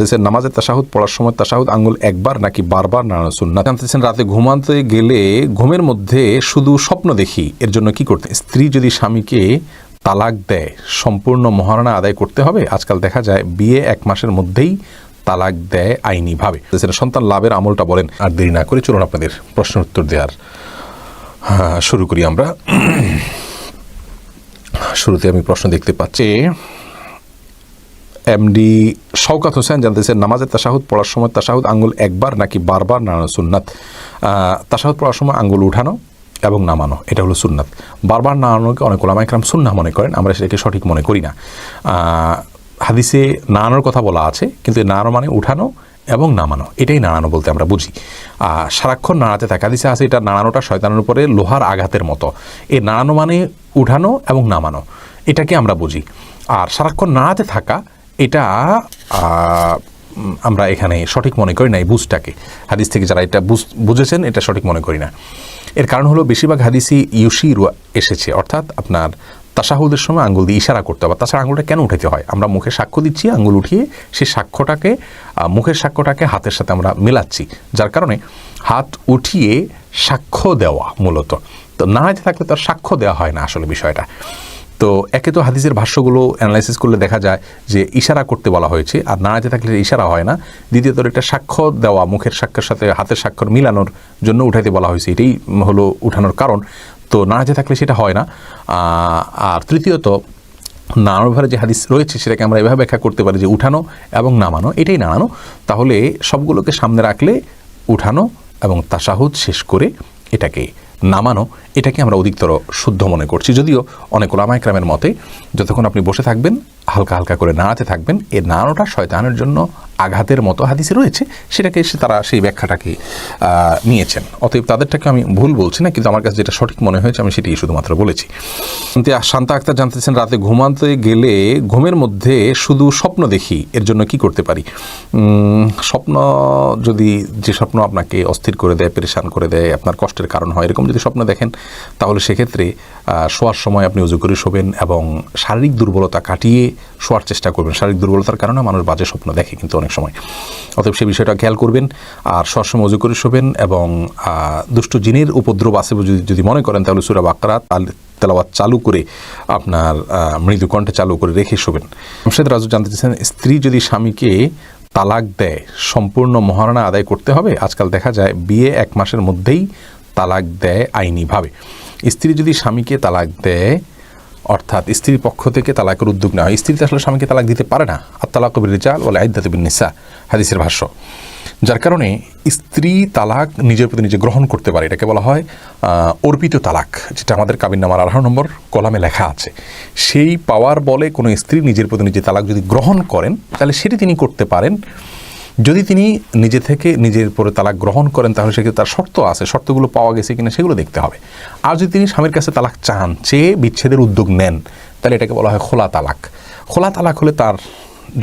জানতেছেন নামাজের তাসাহুদ পড়ার সময় তাসাহুদ আঙ্গুল একবার নাকি বারবার নাড়ানো সুন্নাত। জানতেছেন রাতে ঘুমাতে গেলে ঘুমের মধ্যে শুধু স্বপ্ন দেখি, এর জন্য কি করতে? স্ত্রী যদি স্বামীকে তালাক দেয়, সম্পূর্ণ মহারণা আদায় করতে হবে? আজকাল দেখা যায় বিয়ে এক মাসের মধ্যেই তালাক দেয় আইনিভাবে। সন্তান লাভের আমলটা বলেন। আর দেরি না করে চলুন আপনাদের প্রশ্ন উত্তর দেওয়ার শুরু করি আমরা। শুরুতে আমি প্রশ্ন দেখতে পাচ্ছি। এমডি শওকাত হোসেন জানতেছেন, নামাজের তাসাহুদ পড়ার সময় তাসাহুদ আঙ্গুল একবার নাকি বারবার নাড়ানো সুন্নাত? তাসাহুদ পড়ার সময় আঙ্গুল উঠানো এবং নামানো, এটা হলো সুন্নাত। বারবার নাড়ানোকে অনেক ওলামা একরাম সুন্না মনে করেন, আমরা সেটাকে সঠিক মনে করি না। হাদিসে নাড়ানোর কথা বলা আছে, কিন্তু নাড়ানো মানে উঠানো এবং নামানো, এটাই নাড়ানো বলতে আমরা বুঝি। সারাক্ষণ নাড়াতে থাকে, হাদিসে আছে এটা নাড়ানোটা শয়তানের উপরে লোহার আঘাতের মতো। এই নাড়ানো মানে উঠানো এবং নামানো, এটাকে আমরা বুঝি। আর সারাক্ষণ নাড়াতে থাকা এটা আমরা এখানে সঠিক মনে করি না এই বুঝটাকে। হাদিস থেকে যারা এটা বুঝ- বুঝেছেন, এটা সঠিক মনে করি না। এর কারণ হলো বেশিরভাগ হাদিসই ইউশির এসেছে, অর্থাৎ আপনার তাসাহুদের সময় আঙ্গুল দিয়ে ইশারা করতে হবে। তাছাড়া আঙ্গুলটা কেন উঠাতে হয়? আমরা মুখে সাক্ষ্য দিচ্ছি, আঙ্গুল উঠিয়ে সেই সাক্ষ্যটাকে মুখের সাক্ষ্যটাকে হাতের সাথে আমরা মেলাচ্ছি। যার কারণে হাত উঠিয়ে সাক্ষ্য দেওয়া মূলত। তো না থাকলে তার সাক্ষ্য দেওয়া হয় না আসলে বিষয়টা। তো একে তো হাদিসের ভাষ্যগুলো অ্যানালাইসিস করলে দেখা যায় যে ইশারা করতে বলা হয়েছে, আর নাড়াতে থাকলে ইশারা হয় না। দ্বিতীয়ত একটা সাক্ষ্য দেওয়া, মুখের সাক্ষ্যের সাথে হাতের স্বাক্ষর মিলানোর জন্য উঠাইতে বলা হয়েছে। এটাই হলো উঠানোর কারণ। তো নাড়াতে থাকলে সেটা হয় না। আর তৃতীয়ত ব্যাপারে যে হাদিস রয়েছে, সেটাকে আমরা এভাবে ব্যাখ্যা করতে পারি যে উঠানো এবং নামানো, এটাই নাড়ানো তাহলে সবগুলোকে সামনে রাখলে উঠানো এবং তাসাহুদ শেষ করে এটাকে নামানো। এটাকে আমরা অধিকতর শুদ্ধ মনে করছি। যদিও অনেক ওলামাইক্রামের মতে, যতক্ষণ আপনি বসে থাকবেন, হালকা হালকা করে নাড়াতে থাকবেন এই নাড়ানোটা শয়তানের জন্য আঘাতের মতো হাদিসে রয়েছে। সেটাকে এসে তারা সেই ব্যাখ্যাটাকে নিয়েছেন। অতএব তাদেরটাকে আমি ভুল বলছি না, কিন্তু আমার কাছে যেটা সঠিক মনে হয়েছে, আমি সেটাই শুধুমাত্র বলেছি। কিন্তু শান্তা আক্তার জানতেছেন, রাতে ঘুমাতে গেলে ঘুমের মধ্যে শুধু স্বপ্ন দেখি, এর জন্য কি করতে পারি? স্বপ্ন যদি, যে স্বপ্ন আপনাকে অস্থির করে দেয়, পেরেশান করে দেয়, আপনার কষ্টের কারণ হয়, এরকম যদি স্বপ্ন দেখেন তাহলে সেক্ষেত্রে শোয়ার সময় আপনি উজু করে শোবেন এবং শারীরিক দুর্বলতা কাটিয়ে শোয়ার চেষ্টা করবেন। শারীরিক দুর্বলতার কারণে মানুষ বাজে স্বপ্ন দেখে কিন্তু অনেক সময়। অতএব সেই বিষয়টা খেয়াল করবেন আর শোয়ার সময় উজু করে শোবেন এবং দুষ্ট জিনের উপদ্রব আছে যদি যদি মনে করেন তাহলে সুরা বাকরা তাল, তেলাওয়াত চালু করে আপনার মৃদু কণ্ঠে চালু করে রেখে শোবেন। মুর্শেদ রাজু জানতে চাইছেন স্ত্রী যদি স্বামীকে তালাক দেয়, সম্পূর্ণ মহারণা আদায় করতে হবে? আজকাল দেখা যায় বিয়ে এক মাসের মধ্যেই তালাক দেয় আইনিভাবে। স্ত্রী যদি স্বামীকে তালাক দেয়, অর্থাৎ স্ত্রীর পক্ষ থেকে তালাকের উদ্যোগ নেওয়া হয়, স্ত্রী তো আসলে স্বামীকে তালাক দিতে পারে না। আর তালাক রিজাল বলে আইদাত নিসা হাদিসের ভাষ্য। যার কারণে স্ত্রী তালাক নিজের প্রতি নিজে গ্রহণ করতে পারে। এটাকে বলা হয় অর্পিত তালাক, যেটা আমাদের কাবিন নামার আঠারো নম্বর কলামে লেখা আছে। সেই পাওয়ার বলে কোনো স্ত্রী নিজের প্রতি নিজে তালাক যদি গ্রহণ করেন, তাহলে সেটি তিনি করতে পারেন। যদি তিনি নিজে থেকে নিজের পরে তালাক গ্রহণ করেন, তাহলে সেক্ষেত্রে তার শর্ত আছে। শর্তগুলো পাওয়া গেছে কিনা সেগুলো দেখতে হবে। আর যদি তিনি স্বামীর কাছে তালাক চান চেয়ে বিচ্ছেদের উদ্যোগ নেন, তাহলে এটাকে বলা হয় খোলা তালাক। খোলা তালাক হলে তার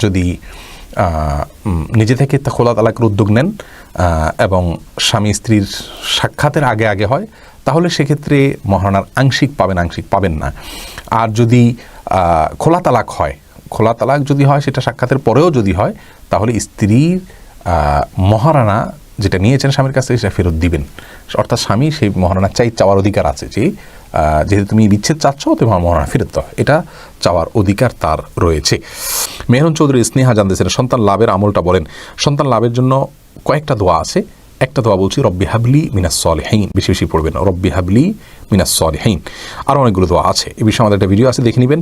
যদি নিজে থেকে তা খোলা তালাকের উদ্যোগ নেন এবং স্বামী স্ত্রীর সাক্ষাতের আগে আগে হয়, তাহলে সেক্ষেত্রে মহারণার আংশিক পাবেন আংশিক পাবেন না। আর যদি খোলা তালাক হয় খোলা তালাক যদি হয়, সেটা সাক্ষাতের পরেও যদি হয়, তাহলে স্ত্রীর মহারানা যেটা নিয়েছেন স্বামীর কাছ থেকে সেটা ফেরত দিবেন। অর্থাৎ স্বামী সেই মহারানা চাই চাওয়ার অধিকার আছে যে যেহেতু তুমি বিচ্ছেদ চাচ্ছ, তো তোমার মহারানা ফেরত দাও। এটা চাওয়ার অধিকার তার রয়েছে। মেহরুন চৌধুরী, স্নেহা জানতেছেন সন্তান লাভের আমলটা বলেন, সন্তান লাভের জন্য কয়েকটা দোয়া আছে। একটা দোয়া বলছি, রব্বি হাবলি মিনাস সলেহাইন বেশি বেশি পড়বেন, রব্বি হাবলি মিনাস সলেহাইন আরও অনেকগুলো দোয়া আছে। এ বিষয়ে আমাদের একটা ভিডিও আছে, দেখে নেবেন।